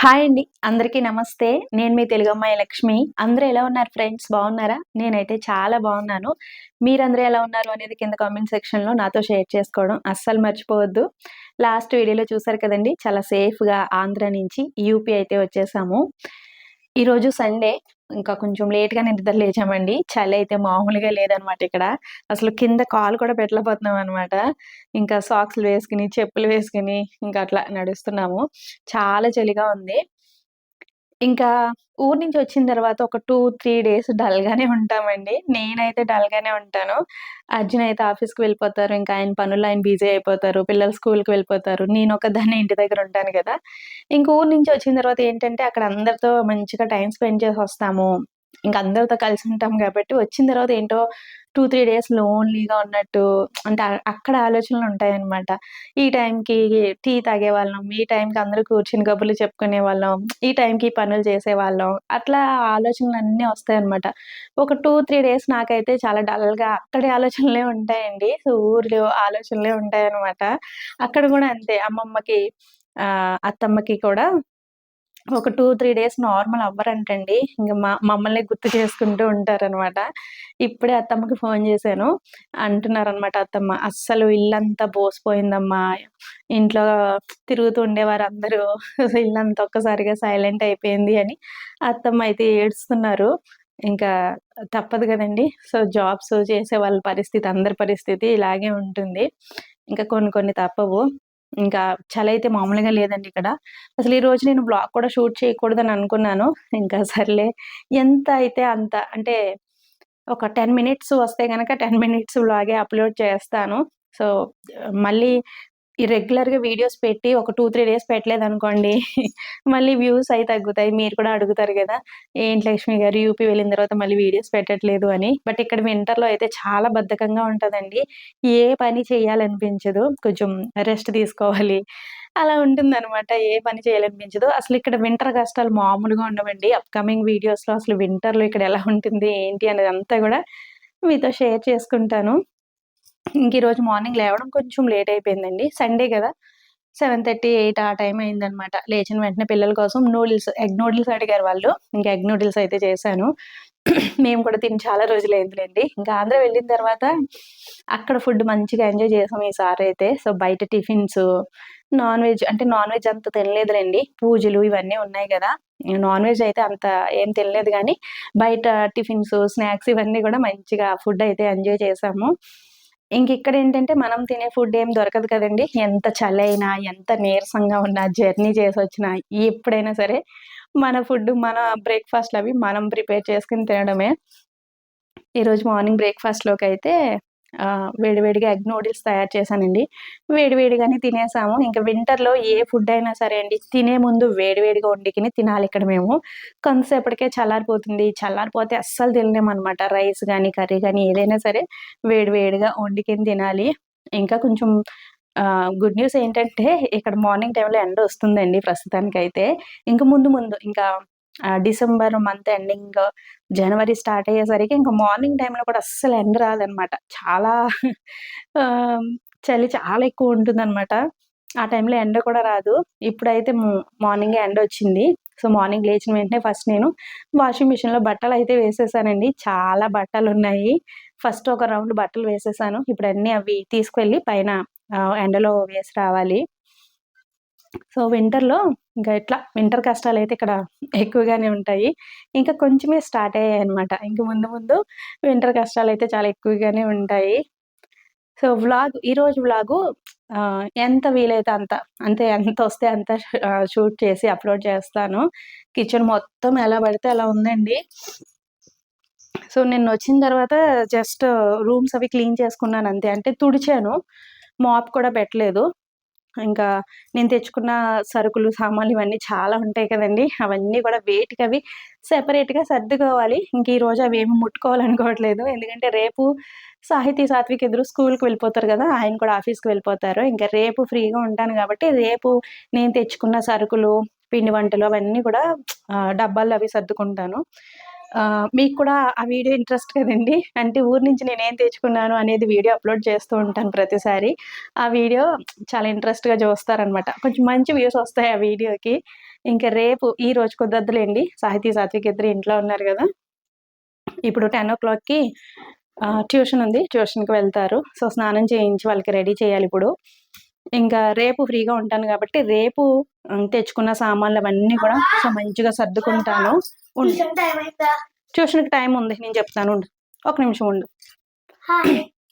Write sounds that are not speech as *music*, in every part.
Hi అండి. అందరికీ నమస్తే. నేను మీ తెలుగు అమ్మాయి లక్ష్మి. అందరూ ఎలా ఉన్నారు ఫ్రెండ్స్? బాగున్నారా? నేనైతే చాలా బాగున్నాను. మీరందరూ ఎలా ఉన్నారు అనేది కింద కామెంట్ సెక్షన్లో నాతో షేర్ చేసుకోవడం అస్సలు మర్చిపోవద్దు. లాస్ట్ వీడియోలో చూసారు కదండి చాలా సేఫ్గా ఆంధ్ర నుంచి యూపీ అయితే వచ్చేసాము. ఈరోజు సండే. ఇంకా కొంచెం లేట్గా నిద్ర లేచామండి. చలి అయితే మామూలుగా లేదనమాట ఇక్కడ. అసలు కింద కాలు కూడా పెట్టలేకపోతున్నాం అనమాట. ఇంకా సాక్స్లు వేసుకుని చెప్పులు వేసుకుని ఇంకా అట్లా నడుస్తున్నాము. చాలా చలిగా ఉంది. ఇంకా ఊరు నుంచి వచ్చిన తర్వాత ఒక టూ త్రీ డేస్ డల్గానే ఉంటామండి. నేనైతే డల్గానే ఉంటాను. అర్జున్ అయితే ఆఫీస్కి వెళ్ళిపోతారు. ఇంకా ఆయన పనులు ఆయన బిజీ అయిపోతారు. పిల్లలు స్కూల్కి వెళ్ళిపోతారు. నేను ఒక దాన్ని ఇంటి దగ్గర ఉంటాను కదా. ఇంక ఊరు నుంచి వచ్చిన తర్వాత ఏంటంటే అక్కడ అందరితో మంచిగా టైం స్పెండ్ చేసి వస్తాము. ఇంకా అందరితో కలిసి ఉంటాం కాబట్టి వచ్చిన తర్వాత ఏంటో టూ త్రీ డేస్ లోన్లీగా ఉన్నట్టు అంటే అక్కడ ఆలోచనలు ఉంటాయన్నమాట. ఈ టైంకి టీ తాగే వాళ్ళం ఈ టైంకి అందరూ కూర్చుని కబుర్లు చెప్పుకునే వాళ్ళం ఈ టైంకి పనులు చేసే వాళ్ళం అట్లా ఆలోచనలు అన్నీ వస్తాయన్నమాట. ఒక టూ త్రీ డేస్ నాకైతే చాలా డల్గా అక్కడే ఆలోచనలే ఉంటాయండి. సో ఊర్లో ఆలోచనలే ఉంటాయన్నమాట. అక్కడ కూడా అంతే అమ్మమ్మకి అత్తమ్మకి కూడా ఒక టూ త్రీ డేస్ నార్మల్ అవ్వరంటండి. ఇంకా మా మమ్మల్ని గుర్తు చేసుకుంటూ ఉంటారనమాట. ఇప్పుడే అత్తమ్మకి ఫోన్ చేశాను. అంటున్నారనమాట అత్తమ్మ అస్సలు ఇల్లంతా బోసిపోయిందమ్మా. ఇంట్లో తిరుగుతూ ఉండేవారు అందరూ ఇల్లంతా ఒక్కసారిగా సైలెంట్ అయిపోయింది అని అత్తమ్మ అయితే ఏడుస్తున్నారు. ఇంకా తప్పదు కదండి. సో జాబ్స్ చేసే వాళ్ళ పరిస్థితి అందరి పరిస్థితి ఇలాగే ఉంటుంది. ఇంకా కొన్ని కొన్ని తప్పవు. ఇంకా చలి అయితే మామూలుగా లేదండి ఇక్కడ. అసలు ఈ రోజు నేను బ్లాగ్ కూడా షూట్ చేయకూడదని అనుకున్నాను. ఇంకా *laughs* సర్లే ఎంత అయితే అంత అంటే ఒక టెన్ మినిట్స్ వస్తే కనుక టెన్ మినిట్స్ బ్లాగే అప్లోడ్ చేస్తాను. సో మళ్ళీ రెగ్యులర్గా వీడియోస్ పెట్టి ఒక టూ త్రీ డేస్ పెట్టలేదు అనుకోండి *laughs* మళ్ళీ వ్యూస్ అయి తగ్గుతాయి. మీరు కూడా అడుగుతారు కదా ఏంటి లక్ష్మి గారు యూపీ వెళ్ళిన తర్వాత మళ్ళీ వీడియోస్ పెట్టట్లేదు అని. బట్ ఇక్కడ వింటర్లో అయితే చాలా బద్ధకంగా ఉంటుందండి. ఏ పని చేయాలనిపించదు. కొంచెం రెస్ట్ తీసుకోవాలి. అలా ఉంటుందన్నమాట. ఏ పని చేయాలనిపించదు. అసలు ఇక్కడ వింటర్ కష్టాలు మామూలుగా ఉండవండి. అప్కమింగ్ వీడియోస్లో అసలు వింటర్లో ఇక్కడ ఎలా ఉంటుంది ఏంటి అనేది అంతా కూడా మీతో షేర్ చేసుకుంటాను. ఇంక ఈరోజు మార్నింగ్ లేవడం కొంచెం లేట్ అయిపోయిందండి. సండే కదా. సెవెన్ థర్టీ ఎయిట్ ఆ టైం అయిందనమాట. లేచిన వెంటనే పిల్లల కోసం నూడిల్స్ ఎగ్ నూడిల్స్ అడిగారు వాళ్ళు. ఇంకా ఎగ్ నూడిల్స్ అయితే చేశాను. మేము కూడా తిని చాలా రోజులు అయిందిలేండి. ఇంకా ఆంధ్ర వెళ్ళిన తర్వాత అక్కడ ఫుడ్ మంచిగా ఎంజాయ్ చేసాం ఈసారి అయితే. సో బయట టిఫిన్స్ నాన్ వెజ్ అంటే నాన్ వెజ్ అంత తినలేదులేండి. పూజలు ఇవన్నీ ఉన్నాయి కదా. నాన్ వెజ్ అయితే అంత ఏం తినలేదు కానీ బయట టిఫిన్స్ స్నాక్స్ ఇవన్నీ కూడా మంచిగా ఫుడ్ అయితే ఎంజాయ్ చేసాము. ఇంక ఇక్కడ ఏంటంటే మనం తినే ఫుడ్ ఏం దొరకదు కదండి. ఎంత చలి అయినా ఎంత నీరసంగా ఉన్నా జర్నీ చేసి వచ్చినా ఎప్పుడైనా సరే మన ఫుడ్ మన బ్రేక్ఫాస్ట్లు అవి మనం ప్రిపేర్ చేసుకుని తినడమే. ఈరోజు మార్నింగ్ బ్రేక్ఫాస్ట్లోకి అయితే వేడివేడిగా ఎగ్ నూడిల్స్ తయారు చేశానండి. వేడివేడిగానే తినేసాము. ఇంకా వింటర్లో ఏ ఫుడ్ అయినా సరే అండి తినే ముందు వేడివేడిగా వండికిని తినాలి ఇక్కడ మేము. కొంతసేపటికే చల్లారిపోతుంది. చల్లారిపోతే అస్సలు తినలేమన్నమాట. రైస్ కానీ కర్రీ కానీ ఏదైనా సరే వేడివేడిగా వండికిని తినాలి. ఇంకా కొంచెం గుడ్ న్యూస్ ఏంటంటే ఇక్కడ మార్నింగ్ టైంలో ఎండ వస్తుందండి ప్రస్తుతానికైతే. ఇంకా ముందు ముందు ఇంకా December month ending January start అయ్యేసరికి ఇంకా మార్నింగ్ టైంలో కూడా అస్సలు ఎండ రాదనమాట. చాలా చలి చాలా ఎక్కువ ఉంటుందన్నమాట ఆ టైంలో ఎండ కూడా రాదు. ఇప్పుడైతే మార్నింగ్ ఎండ వచ్చింది. సో మార్నింగ్ లేచిన వెంటనే ఫస్ట్ నేను వాషింగ్ మిషన్లో బట్టలు అయితే వేసేసానండి. చాలా బట్టలు ఉన్నాయి. ఫస్ట్ ఒక రౌండ్ బట్టలు వేసేసాను. ఇప్పుడు అన్నీ అవి తీసుకువెళ్ళి పైన ఎండలో వేసి రావాలి. సో వింటర్‌లో ఇంకా ఇట్లా వింటర్ కష్టాలు అయితే ఇక్కడ ఎక్కువగానే ఉంటాయి. ఇంకా కొంచెమే స్టార్ట్ అయ్యాయి అనమాట ఇంక ముందు ముందు వింటర్ కష్టాలు అయితే చాలా ఎక్కువగానే ఉంటాయి. సో వ్లాగ్ ఈరోజు వ్లాగు ఎంత వీలైతే అంత అంటే ఎంత వస్తే అంత షూట్ చేసి అప్‌లోడ్ చేస్తాను. కిచెన్ మొత్తం ఎలా పడితే అలా ఉందండి. సో నేను వచ్చిన తర్వాత జస్ట్ రూమ్స్ అవి క్లీన్ చేసుకున్నాను అంతే. అంటే తుడిచాను. మాప్ కూడా పెట్టలేదు. ఇంకా నేను తెచ్చుకున్న సరుకులు సామాన్లు ఇవన్నీ చాలా ఉంటాయి కదండి. అవన్నీ కూడా వేటికి అవి సెపరేట్గా సర్దుకోవాలి. ఇంక ఈరోజు అవి ఏమి ముట్టుకోవాలనుకోవట్లేదు. ఎందుకంటే రేపు సాహితీ సాత్విక్ ఎదురు స్కూల్కి వెళ్ళిపోతారు కదా ఆయన కూడా ఆఫీస్కి వెళ్ళిపోతారు. ఇంకా రేపు ఫ్రీగా ఉంటాను కాబట్టి రేపు నేను తెచ్చుకున్న సరుకులు పిండి వంటలు అవన్నీ కూడా డబ్బాల్లో అవి సర్దుకుంటాను. మీకు కూడా ఆ వీడియో ఇంట్రెస్ట్ కదండి? అంటే ఊరు నుంచి నేను ఏం తెచ్చుకున్నాను అనేది వీడియో అప్లోడ్ చేస్తూ ఉంటాను ప్రతిసారి. ఆ వీడియో చాలా ఇంట్రెస్ట్గా చూస్తారనమాట కొంచెం మంచి వ్యూస్ వస్తాయి ఆ వీడియోకి. ఇంకా రేపు ఈ రోజు కుదరదులేండి. సాహితీ సాత్విక్ ఇద్దరు ఇంట్లో ఉన్నారు కదా? ఇప్పుడు టెన్ ఓ క్లాక్కి ట్యూషన్ ఉంది. ట్యూషన్కి వెళ్తారు. సో స్నానం చేయించి వాళ్ళకి రెడీ చేయాలి ఇప్పుడు. ఇంకా రేపు ఫ్రీగా ఉంటాను కాబట్టి రేపు తెచ్చుకున్న సామాన్లు అవన్నీ కూడా సో మంచిగా సర్దుకుంటాను. ఉండు. ట్యూషన్కి టైం ఉంది. నేను చెప్తాను ఉండు. ఒక నిమిషం ఉండు.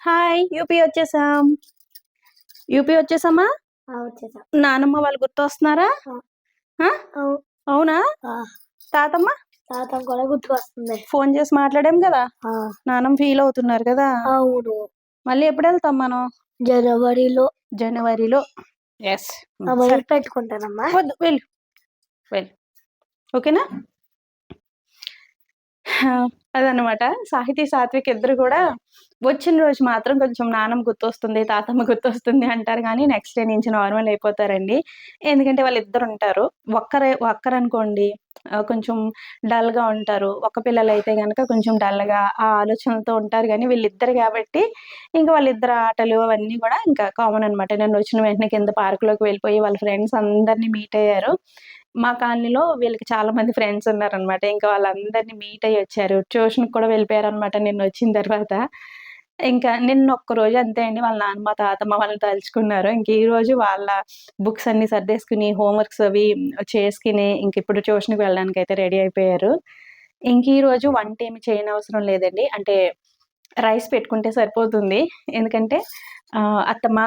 హాయ్ యూపీ వచ్చేసాం. యూపీ వచ్చేసామా? నానమ్మ వాళ్ళు గుర్తొస్తున్నారా? ఆ? అవు- అవునా? తాతమ్మ? తాత కూడా గుర్తుకొస్తుంది. ఫోన్ చేసి మాట్లాడాం కదా? నానమ్మ ఫీల్ అవుతున్నారు కదా? అవును. మళ్ళీ ఎప్పుడు వెళ్తాం మనం? జనవరిలో. జనవరిలో. ఎస్ పెట్టుకుంటానమ్మా. వద్దు వెళ్ళు. వెళ్ళు. ఓకేనా? అదనమాట సాహితీ సాత్విక్ ఇద్దరు కూడా వచ్చిన రోజు మాత్రం కొంచెం నానమ్మ గుర్తొస్తుంది తాతమ్మ గుర్తొస్తుంది అంటారు కానీ నెక్స్ట్ డే నుంచి నార్మల్ అయిపోతారండి. ఎందుకంటే వాళ్ళు ఇద్దరు ఉంటారు. ఒక్కరే ఒక్కరనుకోండి ఆ, కొంచెం డల్గా ఉంటారు. ఒక పిల్లలు అయితే కనుక కొంచెం డల్గా ఆ ఆలోచనలతో ఉంటారు కానీ వీళ్ళిద్దరు కాబట్టి ఇంకా వాళ్ళిద్దరు ఆటలు అవన్నీ కూడా ఇంకా కామన్ అనమాట నేను వచ్చిన వెంటనే కింద పార్కులోకి వెళ్ళిపోయి వాళ్ళ ఫ్రెండ్స్ అందరినీ మీట్ అయ్యారు. మా కాలనీలో వీళ్ళకి చాలా మంది ఫ్రెండ్స్ ఉన్నారనమాట ఇంకా వాళ్ళందరినీ మీట్ అయ్యి వచ్చారు. ట్యూషన్కి కూడా వెళ్ళిపోయారు అనమాట నిన్న వచ్చిన తర్వాత. ఇంకా నిన్న ఒక్క రోజు అంతే అండి వాళ్ళ నాన్నమ్మ తాతమ్మ వాళ్ళని తలుచుకున్నారు. ఇంక ఈ రోజు వాళ్ళ బుక్స్ అన్ని సర్దేసుకుని హోంవర్క్స్ అవి చేసుకుని ఇంక ఇప్పుడు ట్యూషన్కి వెళ్ళడానికి అయితే రెడీ అయిపోయారు. ఇంక ఈ రోజు వంట ఏమి చేయని అవసరం లేదండి. అంటే రైస్ పెట్టుకుంటే సరిపోతుంది. ఎందుకంటే అత్తమ్మ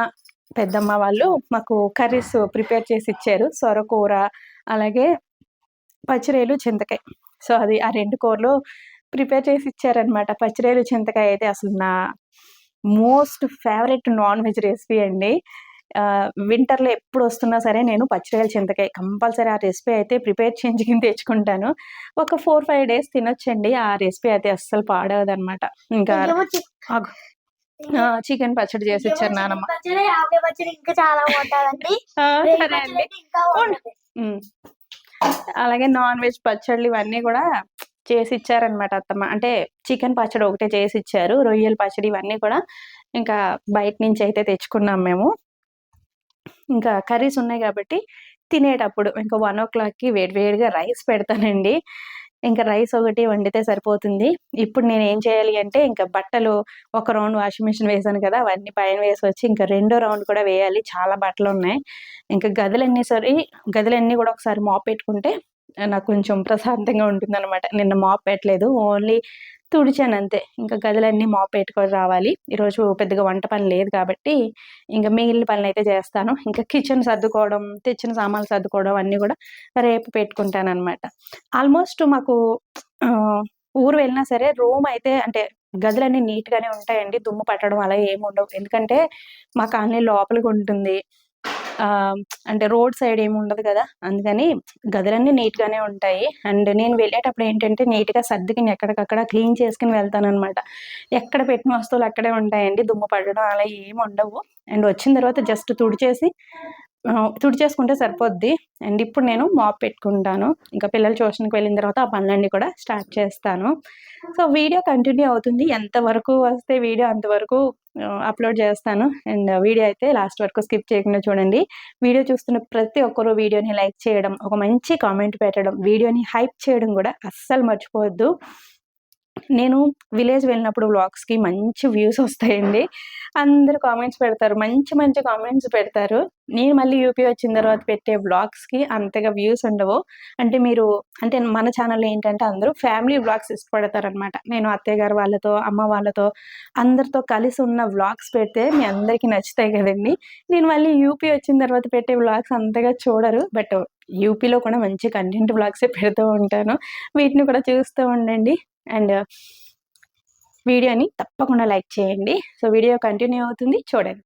పెద్దమ్మ వాళ్ళు మాకు కర్రీస్ ప్రిపేర్ చేసి ఇచ్చారు. సొరకూర అలాగే పచ్చిరేలు చింతకాయ. సో అది ఆ రెండు కూరలు ప్రిపేర్ చేసి ఇచ్చారనమాట పచ్చిరేలు చింతకాయ అయితే అసలు నా most favourite non veg recipe అండి. వింటర్లో ఎప్పుడు వస్తున్నా సరే నేను పచ్చిరేలు చింతకాయ కంపల్సరీ ఆ రెసిపీ అయితే ప్రిపేర్ చేయించుకుని *laughs* తెచ్చుకుంటాను. ఒక ఫోర్ ఫైవ్ డేస్ తినొచ్చండి. ఆ రెసిపీ అయితే అస్సలు పాడవదన్నమాట. ఇంకా ఇంకేమో చి- ఆగు. చికెన్ పచ్చడి చేసి ఇచ్చారు నానమ్మ. అలాగే నాన్ వెజ్ పచ్చళ్ళు ఇవన్నీ కూడా చేసి ఇచ్చారనమాట అత్తమ్మ. అంటే చికెన్ పచ్చడి ఒకటే చేసి ఇచ్చారు. రొయ్యల పచ్చడి ఇవన్నీ కూడా ఇంకా బయట నుంచి అయితే తెచ్చుకున్నాం మేము. ఇంకా కర్రీస్ ఉన్నాయి కాబట్టి తినేటప్పుడు ఇంకా వన్ ఓ క్లాక్కి వేడివేడిగా రైస్ పెడతానండి. ఇంకా రైస్ ఒకటి వండితే సరిపోతుంది. ఇప్పుడు నేను ఏం చేయాలి అంటే ఇంకా బట్టలు ఒక రౌండ్ వాషింగ్ మిషన్ వేసాను కదా అవన్నీ పైన వేసి వచ్చి ఇంకా రెండో రౌండ్ కూడా వేయాలి. చాలా బట్టలు ఉన్నాయి. ఇంకా గదులన్నీ సరి గదులన్నీ కూడా ఒకసారి మాప్ పెట్టుకుంటే నాకు కొంచెం ప్రశాంతంగా ఉంటుంది అనమాట నిన్న మాప్ పెట్టలేదు. ఓన్లీ తుడిచాను అంతే. ఇంకా గదులన్నీ మాప్ పెట్టుకొని రావాలి. ఈరోజు పెద్దగా వంట పని లేదు కాబట్టి ఇంకా మిగిలిన పనులు అయితే చేస్తాను. ఇంకా కిచెన్ సర్దుకోవడం తెచ్చిన సామాన్లు సర్దుకోవడం అన్నీ కూడా రేపు పెట్టుకుంటాను అనమాట ఆల్మోస్ట్ మాకు ఊరు వెళ్ళినా సరే రూమ్ అయితే అంటే గదులన్నీ నీట్గానే ఉంటాయండి. దుమ్ము పట్టడం అలా ఏమి ఉండవు. ఎందుకంటే మా కాలనీ లోపలికి ఉంటుంది. అంటే రోడ్ సైడ్ ఏమి ఉండదు కదా? అందుకని గదులన్నీ నీట్గానే ఉంటాయి. అండ్ నేను వెళ్ళేటప్పుడు ఏంటంటే నీట్గా సర్దుకుని ఎక్కడికక్కడ క్లీన్ చేసుకుని వెళ్తాను అనమాట ఎక్కడ పెట్టిన వస్తువులు అక్కడే ఉంటాయండి. దుమ్ము పడడం అలా ఏమి ఉండవు. అండ్ వచ్చిన తర్వాత జస్ట్ తుడిచేసి ఆ, తుడిచేసుకుంటే సరిపోద్ది. అండ్ ఇప్పుడు నేను మాప్ పెట్టుకుంటాను. ఇంకా పిల్లలు ట్యూషన్కి వెళ్ళిన తర్వాత ఆ పనులన్నీ కూడా స్టార్ట్ చేస్తాను. సో వీడియో కంటిన్యూ అవుతుంది. ఎంతవరకు వస్తే వీడియో అంతవరకు అప్లోడ్ చేస్తాను. అండ్ వీడియో అయితే లాస్ట్ వరకు స్కిప్ చేయకుండా చూడండి. వీడియో చూస్తున్న ప్రతి ఒక్కరూ వీడియోని లైక్ చేయడం ఒక మంచి కామెంట్ పెట్టడం వీడియోని హైప్ చేయడం కూడా అస్సలు మర్చిపోవద్దు. నేను విలేజ్ వెళ్ళినప్పుడు వ్లాగ్స్కి మంచి వ్యూస్ వస్తాయండి. అందరు కామెంట్స్ పెడతారు. మంచి మంచి కామెంట్స్ పెడతారు. నేను మళ్ళీ యూపీ వచ్చిన తర్వాత పెట్టే వ్లాగ్స్కి అంతగా వ్యూస్ ఉండవు. అంటే మీరు అంటే మన ఛానల్లో ఏంటంటే అందరూ ఫ్యామిలీ వ్లాగ్స్ ఇష్టపడతారనమాట నేను అత్తయ్య గారు వాళ్ళతో అమ్మ వాళ్ళతో అందరితో కలిసి ఉన్న వ్లాగ్స్ పెడితే మీ అందరికీ నచ్చుతాయి కదండి. నేను మళ్ళీ యూపీ వచ్చిన తర్వాత పెట్టే వ్లాగ్స్ అంతగా చూడరు. బట్ యూపీలో కూడా మంచి కంటెంట్ వ్లాగ్సే పెడుతూ ఉంటాను. వీటిని కూడా చూస్తూ ఉండండి. అండ్ వీడియోని తప్పకుండా లైక్ చేయండి. సో వీడియో కంటిన్యూ అవుతుంది. చూడండి.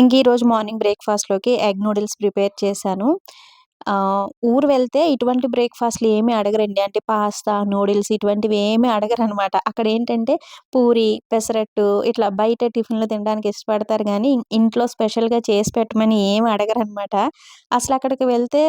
ఇంక ఈరోజు మార్నింగ్ బ్రేక్ఫాస్ట్లోకి ఎగ్ నూడిల్స్ ప్రిపేర్ చేశాను. ఊరు వెళ్తే ఇటువంటి బ్రేక్ఫాస్ట్లు ఏమీ అడగరండి. అంటే పాస్తా నూడిల్స్ ఇటువంటివి ఏమీ అడగరు అనమాట అక్కడ ఏంటంటే పూరి పెసరట్టు ఇట్లా బయట టిఫిన్లు తినడానికి ఇష్టపడతారు కానీ ఇంట్లో స్పెషల్గా చేసి పెట్టమని ఏమి అడగరు అనమాట అసలు అక్కడికి వెళ్తే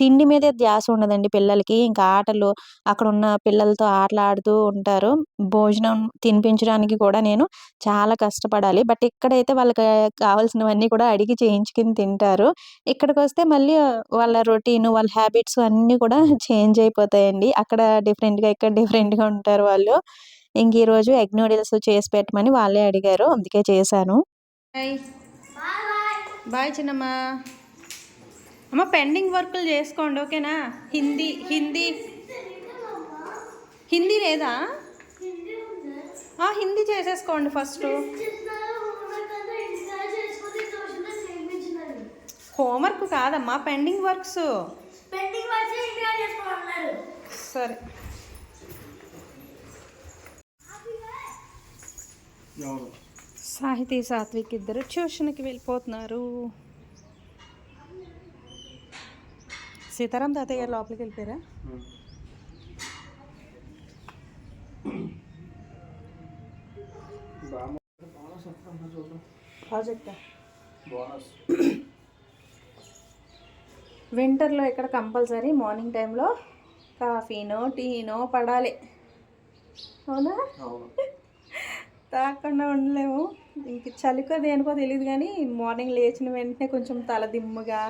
తిండి మీదే ధ్యాస ఉండదండి పిల్లలకి. ఇంకా ఆటలు అక్కడ ఉన్న పిల్లలతో ఆటలు ఆడుతూ ఉంటారు. భోజనం తినిపించడానికి కూడా నేను చాలా కష్టపడాలి. బట్ ఇక్కడైతే వాళ్ళకి కావాల్సినవన్నీ కూడా అడిగి చేయించుకుని తింటారు. ఇక్కడికి వస్తే మళ్ళీ వాళ్ళ రొటీన్ వాళ్ళ హ్యాబిట్స్ అన్నీ కూడా చేంజ్ అయిపోతాయండి. అక్కడ డిఫరెంట్గా ఇక్కడ డిఫరెంట్గా ఉంటారు వాళ్ళు. ఇంక ఈరోజు ఎగ్ నూడిల్స్ చేసి పెట్టమని వాళ్ళే అడిగారు. అందుకే చేశాను. బాయ్ చిన్నమ్మా. అమ్మ పెండింగ్ వర్కులు చేసుకోండి ఓకేనా? హిందీ హిందీ. హిందీ లేదా? ఆ, హిందీ చేసేసుకోండి ఫస్ట్. హోంవర్క్ కాదమ్మా పెండింగ్ వర్క్స్. సరే. సాహితీ సాత్విక్ ఇద్దరు ట్యూషన్కి వెళ్ళిపోతున్నారు. సీతారాం తాతయ్య గారు లోపలికి వెళ్ళిపోయారా? ప్రాజెక్టా? వింటర్లో ఇక్కడ కంపల్సరీ? మార్నింగ్ టైంలో కాఫీనో టీనో పడాలి. అవునా? తాకుండా ఉండలేము. ఇంక చలికో దేనికో తెలియదు కానీ మార్నింగ్ లేచిన వెంటనే కొంచెం తల దిమ్ముగా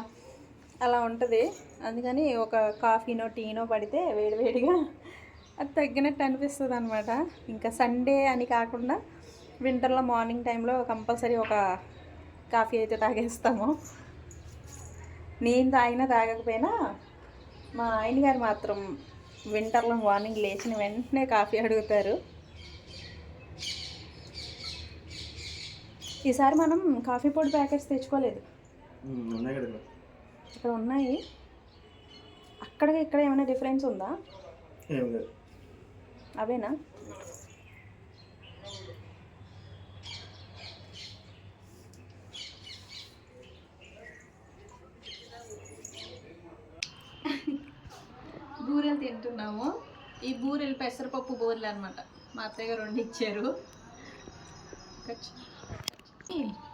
అలా ఉంటుంది. అందుకని ఒక కాఫీనో టీనో పడితే వేడివేడిగా అది తగ్గినట్టు అనిపిస్తుంది అనమాట ఇంకా సండే అని కాకుండా వింటర్లో మార్నింగ్ టైంలో కంపల్సరీ ఒక కాఫీ అయితే తాగేస్తాము. నేను తాగినా తాగకపోయినా మా ఆయన గారు మాత్రం వింటర్లో మార్నింగ్ లేచిన వెంటనే కాఫీ అడుగుతారు. ఈసారి మనం కాఫీ పొడి ప్యాకెట్స్ తెచ్చుకోలేదు. ఉన్నాయి కదా. ఇక్కడ ఉన్నాయి. అక్కడ ఇక్కడ ఏమైనా డిఫరెన్స్ ఉందా? అవేనా? బూరెలు తింటున్నాము. ఈ బూరెలు పెసరపప్పు బూరెలు అనమాట మా అత్తయ్య గారు వండి ఇచ్చారు ఈ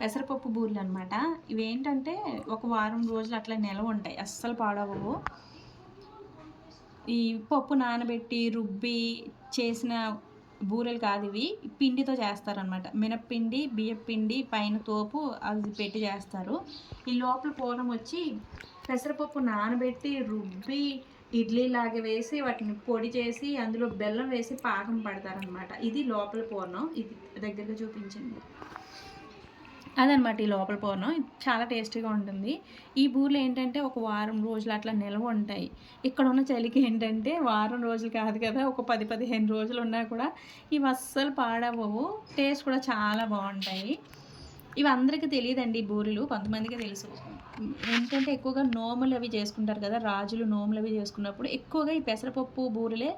పెసరపప్పు బూరెలు అనమాట ఇవి ఏంటంటే ఒక వారం రోజులు అట్లా నిలవ ఉంటాయి. అస్సలు పాడవవు. ఈ పప్పు నానబెట్టి రుబ్బి చేసిన బూరెలు కాదు ఇవి. పిండితో చేస్తారనమాట మినప్పిండి బియ్యపిండి పైన తోపు అది పెట్టి చేస్తారు. ఈ లోపల పూర్ణం వచ్చి పెసరపప్పు నానబెట్టి రుబ్బి ఇడ్లీ లాగా వేసి వాటిని పొడి చేసి అందులో బెల్లం వేసి పాకం పడతారనమాట ఇది లోపల పూర్ణం ఇది దగ్గరగా చూపించండి. అదనమాట ఈ లోపల పూర్ణం. చాలా టేస్టీగా ఉంటుంది. ఈ బూరెలు ఏంటంటే ఒక వారం రోజులు అట్లా నిల్వ ఉంటాయి. ఇక్కడ ఉన్న చలికి ఏంటంటే వారం రోజులు కాదు కదా ఒక పది పదిహేను రోజులు ఉన్నా కూడా ఇవి అస్సలు పాడవవు టేస్ట్ కూడా చాలా బాగుంటాయి. ఇవి అందరికీ తెలియదండి ఈ బూరెలు కొంతమందికి తెలుసు. ఏంటంటే ఎక్కువగా నోములు అవి చేసుకుంటారు కదా రాజులు నోములు అవి చేసుకున్నప్పుడు ఎక్కువగా ఈ పెసరపప్పు బూరెలే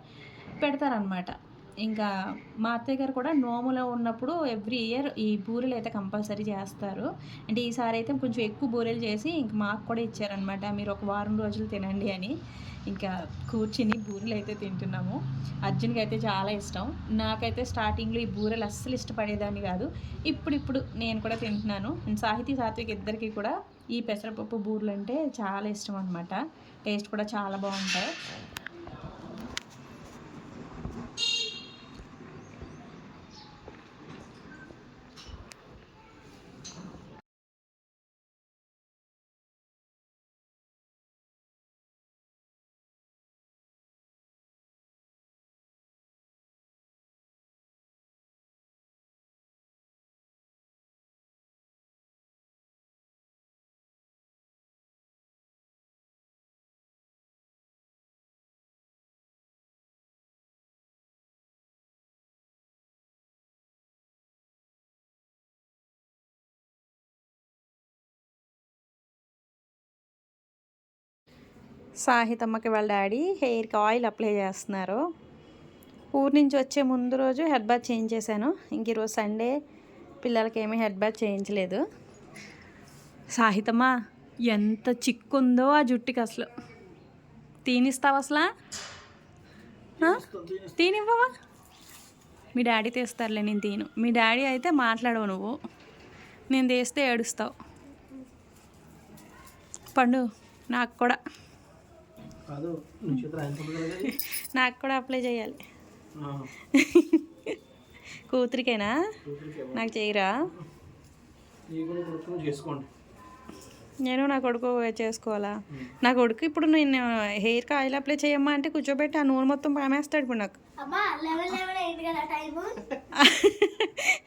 పెడతారనమాట ఇంకా మా అత్తయ్య గారు కూడా నోములో ఉన్నప్పుడు ఎవ్రీ ఇయర్ ఈ బూరెలు అయితే కంపల్సరీ చేస్తారు. అంటే ఈసారి అయితే కొంచెం ఎక్కువ బూరెలు చేసి ఇంక మాకు కూడా ఇచ్చారనమాట మీరు ఒక వారం రోజులు తినండి అని. ఇంకా కూర్చుని బూరెలు అయితే తింటున్నాము. అర్జున్కి అయితే చాలా ఇష్టం. నాకైతే స్టార్టింగ్లో ఈ బూరెలు అస్సలు ఇష్టపడేదాన్ని కాదు. ఇప్పుడు ఇప్పుడు నేను కూడా తింటున్నాను. సాహితీ సాత్విక్ ఇద్దరికి కూడా ఈ పెసరపప్పు బూరెలు అంటే చాలా ఇష్టం అనమాట టేస్ట్ కూడా చాలా బాగుంటాయి. సాహితమ్మకి వాళ్ళ డాడీ హెయిర్కి ఆయిల్ అప్లై చేస్తున్నారు. ఊరు నుంచి వచ్చే ముందు రోజు హెడ్ బాత్ చేయించేశాను. ఇంక ఈరోజు సండే పిల్లలకి ఏమీ హెడ్ బాత్ చేయించలేదు. సాహితమ్మ ఎంత చిక్కుందో ఆ జుట్టుకి అసలు. తీనిస్తావు అసలు? తీనివ్వవా? మీ డాడీ తీస్తారులే నేను తీను. మీ డాడీ అయితే మాట్లాడవు నువ్వు. నేను తీస్తే ఏడుస్తావు. పండు నాకు కూడా కాదు నక్షత్రం ఆయన ఉంటుంది కదా ఇది? నాకు కూడా అప్లై చేయాలి. కూతురికేనా. నాకు చేయరా? నేను నా కొడుకు చేసుకోవాలా? నా కొడుకు ఇప్పుడు నేను హెయిర్కి ఆయిల్ అప్లై చేయమ్మా అంటే కూర్చోబెట్టి ఆ నూనె మొత్తం పామేస్తాడు ఇప్పుడు నాకు. అమ్మా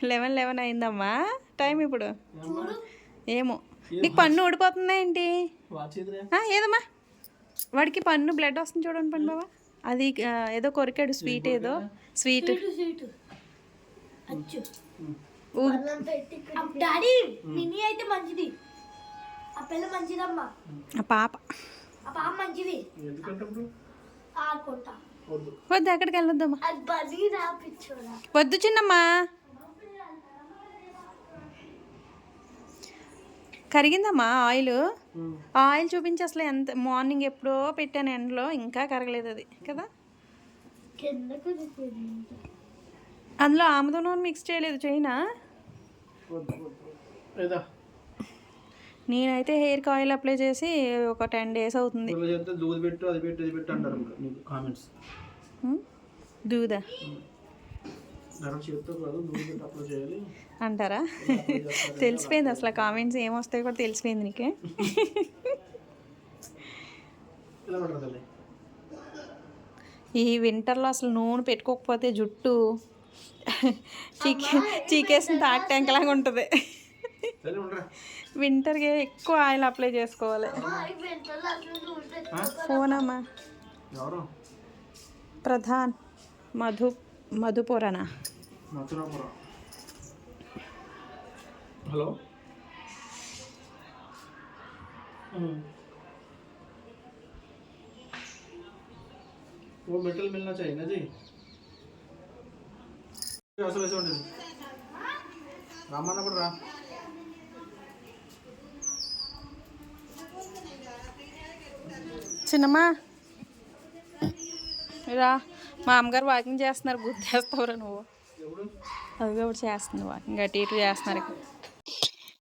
లెవెన్ లెవెన్ అయిందమ్మా. టైం ఇప్పుడు. ఏమో. నీకు పన్ను ఊడిపోతుందా ఏంటి? ఏదమ్మా? వాడికి పన్ను బ్లడ్ వస్తుంది చూడండి పన్ను బాబా అది ఏదో కొరికాడు స్వీట్ ఏదో. Sweet sweet sweet. అచ్చు. ఊ- డాడీ మినీ అయితే మంచిది. ఆ పిల్ల మంచిదమ్మా. ఆ పాప. ఆ పాప మంచిది. వద్దు. అక్కడికి వెళ్ళొద్దమ్మా. వద్దు చిన్నమ్మా. కరిగిందమ్మా ఆయిల్. ఆయిల్ చూపించి అసలు ఎంత మార్నింగ్ ఎప్పుడో పెట్టాను ఎండలో ఇంకా కరగలేదు అది కదా. అందులో ఆముదం నూనె మిక్స్ చేయలేదు చైనా నేనైతే హెయిర్కి ఆయిల్ అప్లై చేసి ఒక టెన్ డేస్ అవుతుంది. దూది అంటారు? తెలిసిపోయింది అసలు కామెంట్స్ ఏమొస్తాయో కూడా తెలిసిపోయింది నీకే. ఈ వింటర్లో అసలు నూనె పెట్టుకోకపోతే జుట్టు చీకే చీకేసిన తాటి ట్యాంక్ ఉంటుంది. తల్లి ఉండరా? వింటర్కి ఎక్కువ ఆయిల్ అప్లై చేసుకోవాలి. ఫోన్ అమ్మా ప్రధాన్ మధు. మధుపురణ మథురాపురం हेलो वो मेटल मिलना चाहिए ना जी అసలు వేసి ఉండేది రమ్మన్నప్పుడు రా చిన్నమ్మా రా మా అమ్మగారు వాకింగ్ చేస్తున్నారు గుర్తేస్తావురా నువ్వు. ఎప్పుడు కూడా చేస్తుంది వాకింగ్ అటు ఇటు చేస్తున్నారు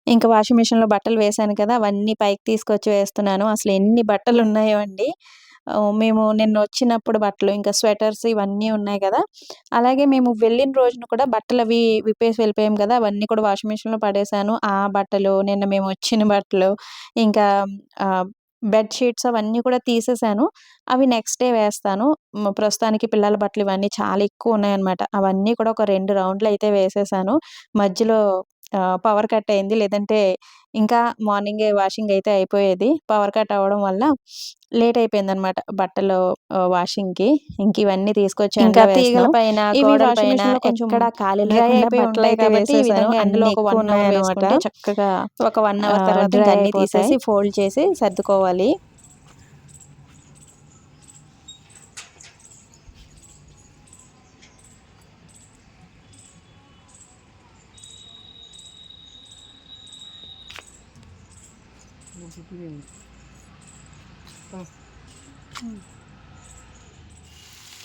ఇంకా వాషింగ్ మిషన్లో బట్టలు వేసాను కదా అవన్నీ పైకి తీసుకొచ్చి వేస్తున్నాను. అసలు ఎన్ని బట్టలు ఉన్నాయో అండి మేము నిన్న వచ్చినప్పుడు బట్టలు ఇంకా స్వెటర్స్ ఇవన్నీ ఉన్నాయి కదా. అలాగే మేము వెళ్ళిన రోజున కూడా బట్టలు అవి విప్పేసి వెళ్ళిపోయాం కదా అవన్నీ కూడా వాషింగ్ మిషన్లో పడేసాను ఆ బట్టలు నిన్న మేము వచ్చిన బట్టలు ఇంకా బెడ్ షీట్స్ అవన్నీ కూడా తీసేసాను. అవి నెక్స్ట్ డే వేస్తాను. ప్రస్తుతానికి పిల్లల బట్టలు ఇవన్నీ చాలా ఎక్కువ ఉన్నాయన్నమాట. అవన్నీ కూడా ఒక రెండు రౌండ్లు అయితే వేసేసాను. మధ్యలో పవర్ కట్ అయింది. లేదంటే ఇంకా మార్నింగే వాషింగ్ అయితే అయిపోయేది. పవర్ కట్ అవ్వడం వల్ల లేట్ అయిపోయింది అనమాట బట్టలు వాషింగ్కి ఇంక ఇవన్నీ తీసుకొచ్చి ఇంకా తీగల. పైన ఎక్కడ ఖాళీ చక్కగా ఒక వన్ అవర్ తర్వాత అన్ని. తీసేసి ఫోల్డ్ చేసి సర్దుకోవాలి.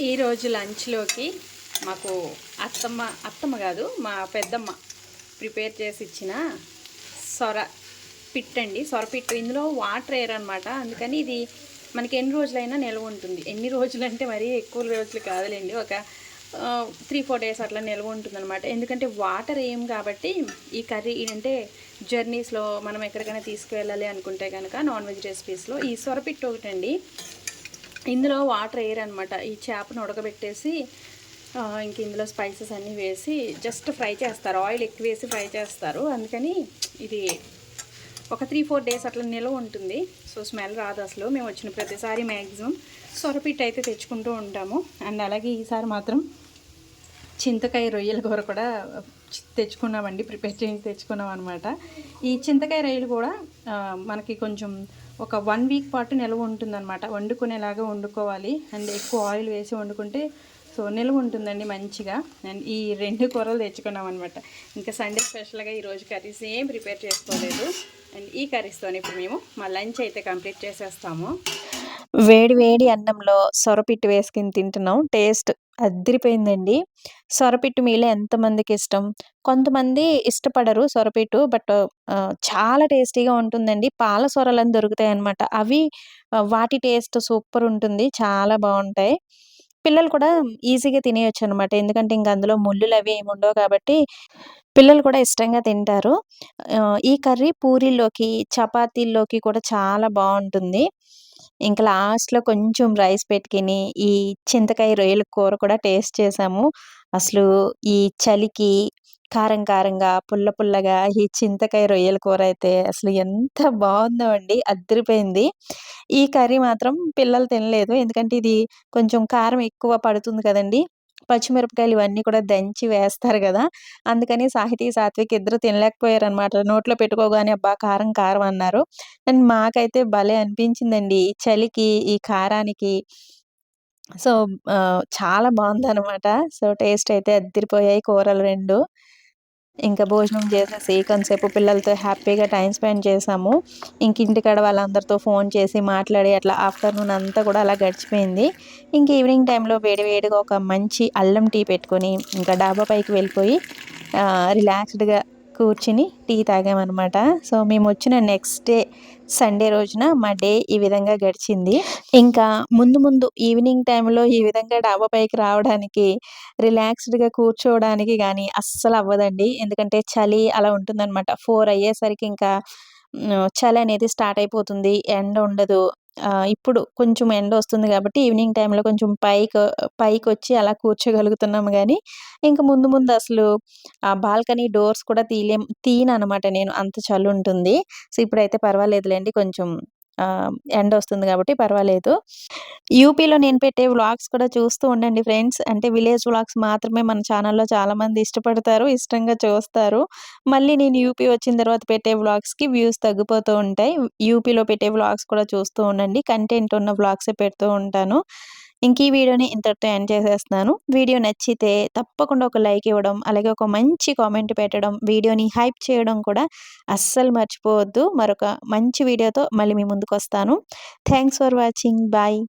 ఈరోజు లంచ్లోకి మాకు అత్తమ్మ అత్తమ్మ కాదు మా పెద్దమ్మ ప్రిపేర్ చేసి ఇచ్చిన సొర పిట్ అండి సొర పిట్టు ఇందులో వాటర్ వేయరు అనమాట అందుకని ఇది మనకి ఎన్ని రోజులైనా నిల్వ ఉంటుంది. ఎన్ని రోజులు అంటే మరీ ఎక్కువ రోజులు కాదులేండి. ఒక త్రీ ఫోర్ డేస్ అట్లా నిల్వ ఉంటుంది అనమాట ఎందుకంటే వాటర్ ఏం కాబట్టి ఈ కర్రీ అంటే జర్నీస్లో మనం ఎక్కడికైనా తీసుకువెళ్ళాలి అనుకుంటే కనుక నాన్ వెజ్ రెసిపీస్లో ఈ సొరపిట్టు ఒకటండి. ఇందులో వాటర్ వేయరనమాట. ఈ చేపను ఉడకబెట్టేసి ఇంక ఇందులో స్పైసెస్ అన్నీ వేసి జస్ట్ ఫ్రై చేస్తారు. ఆయిల్ ఎక్కువ వేసి ఫ్రై చేస్తారు. అందుకని ఇది ఒక త్రీ ఫోర్ డేస్ అట్లా నిల్వ ఉంటుంది. సో స్మెల్ రాదు అసలు. మేము వచ్చిన ప్రతిసారి మ్యాక్సిమం సొరపిట్ అయితే తెచ్చుకుంటూ ఉంటాము. అండ్ అలాగే ఈసారి మాత్రం చింతకాయ రొయ్యల కూర కూడా తెచ్చుకున్నామండి. ప్రిపేర్ చేసి తెచ్చుకున్నాం అనమాట ఈ చింతకాయ రొయ్యలు కూడా మనకి కొంచెం ఒక వన్ వీక్ పాటు నిల్వ ఉంటుందన్నమాట. వండుకునేలాగా వండుకోవాలి. అండ్ ఎక్కువ ఆయిల్ వేసి వండుకుంటే సో నిల్వ ఉంటుందండి మంచిగా. అండ్ ఈ రెండు కూరలు తెచ్చుకున్నాం అనమాట ఇంకా సండే స్పెషల్గా ఈరోజు కర్రీస్ ఏం ప్రిపేర్ చేసుకోలేదు. అండ్ ఈ కర్రీస్తోనే ఇప్పుడు మేము మా లంచ్ అయితే కంప్లీట్ చేసేస్తాము. వేడి వేడి అన్నంలో సొరపిట్టు వేసుకుని తింటున్నాం. టేస్ట్ అదిరిపోయిందండి సొరపిట్టు మీలో ఎంతమందికి ఇష్టం? కొంతమంది ఇష్టపడరు సొరపిట్టు. బట్ చాలా టేస్టీగా ఉంటుందండి. పాల సొరలని దొరుకుతాయన్నమాట. అవి వాటి టేస్ట్ సూపర్ ఉంటుంది. చాలా బాగుంటాయి పిల్లలు కూడా ఈజీగా తినేయచ్చు అనమాట ఎందుకంటే ఇంక అందులో ముల్లులవి ఏమి ఉండవు కాబట్టి పిల్లలు కూడా ఇష్టంగా తింటారు. ఈ కర్రీ పూరీల్లోకి, చపాతీల్లోకి కూడా చాలా బాగుంటుంది ఇంకా లాస్ట్‌లో కొంచెం రైస్ పెట్టుకుని ఈ చింతకాయ రొయ్యల కూర కూడా టేస్ట్ చేసాము అసలు ఈ చలికి కారం కారంగా, పుల్ల పుల్లగా ఈ చింతకాయ రొయ్యల కూర అయితే అసలు ఎంత బాగుందో అండి. అద్దరిపోయింది ఈ కర్రీ మాత్రం పిల్లలు తినలేదు. ఎందుకంటే ఇది కొంచెం కారం ఎక్కువ పడుతుంది కదండీ! పచ్చిమిరపకాయలు ఇవన్నీ కూడా దంచి వేస్తారు కదా అందుకని సాహితీ, సాత్విక్ ఇద్దరు తినలేకపోయారనమాట. నోట్లో పెట్టుకోగానే అబ్బా! కారం కారం అన్నారు. అండ్ మాకైతే భలే అనిపించిందండి. ఈ చలికి, ఈ కారానికి సో, చాలా బావుందనమాట. సో, టేస్ట్ అయితే అద్దిరిపోయాయి కూరలు రెండు ఇంకా భోజనం చేసేసి కొంతసేపు పిల్లలతో హ్యాపీగా టైం స్పెండ్ చేసాము ఇంక ఇంటికాడ వాళ్ళందరితో ఫోన్ చేసి మాట్లాడి అట్లా ఆఫ్టర్‌నూన్ అంతా కూడా అలా గడిచిపోయింది. ఇంక ఈవినింగ్ టైంలో వేడి వేడిగా ఒక మంచి అల్లం టీ పెట్టుకొని ఇంకా డాబా పైకి వెళ్ళిపోయి రిలాక్స్‌డ్‌గా కూర్చుని టీ తాగామన్నమాట సో, మేము వచ్చిన నెక్స్ట్ డే సండే రోజున మా డే ఈ విధంగా గడిచింది. ఇంకా ముందు ముందు ఈవినింగ్ టైంలో ఈ విధంగా డాబా పైకి రావడానికి, రిలాక్స్‌డ్‌గా కూర్చోవడానికి అస్సలు అవ్వదండి ఎందుకంటే చలి అలా ఉంటుందన్నమాట ఫోర్ అయ్యేసరికి ఇంకా చలి అనేది స్టార్ట్ అయిపోతుంది. ఎండ ఉండదు. ఇప్పుడు కొంచెం ఎండ వస్తుంది కాబట్టి ఈవినింగ్ టైంలో కొంచెం పైకి పైకి వచ్చి అలా కూర్చోగలుగుతున్నాము కానీ ఇంకా ముందు ముందు అసలు ఆ బాల్కనీ డోర్స్ కూడా తీయలేం తీయననమాట నేను. అంత చలుంటుంది. సో, ఇప్పుడైతే పర్వాలేదులేండి కొంచెం ఎండ వస్తుంది కాబట్టి పర్వాలేదు. యూపీలో నేను పెట్టే వ్లాగ్స్ కూడా చూస్తూ ఉండండి ఫ్రెండ్స్. అంటే విలేజ్ వ్లాగ్స్ మాత్రమే మన ఛానల్‌లో చాలామంది ఇష్టపడతారు. ఇష్టంగా చూస్తారు. మళ్ళీ నేను యూపీ వచ్చిన తర్వాత పెట్టే వ్లాగ్స్‌కి వ్యూస్ తగ్గిపోతూ ఉంటాయి. యూపీలో పెట్టే వ్లాగ్స్ కూడా చూస్తూ ఉండండి. కంటెంట్ ఉన్న వ్లాగ్సే పెడుతూ ఉంటాను. ఇంక ఈ వీడియోని ఇంతటితో ఎండ్ చేసేస్తున్నాను. వీడియో నచ్చితే తప్పకుండా ఒక లైక్ ఇవ్వడం, అలాగే ఒక మంచి కామెంట్ పెట్టడం, వీడియోని హైప్ చేయడం కూడా అస్సలు మర్చిపోవద్దు. మరొక మంచి వీడియోతో మళ్ళీ మీ ముందుకొస్తాను. Thanks for watching. బాయ్.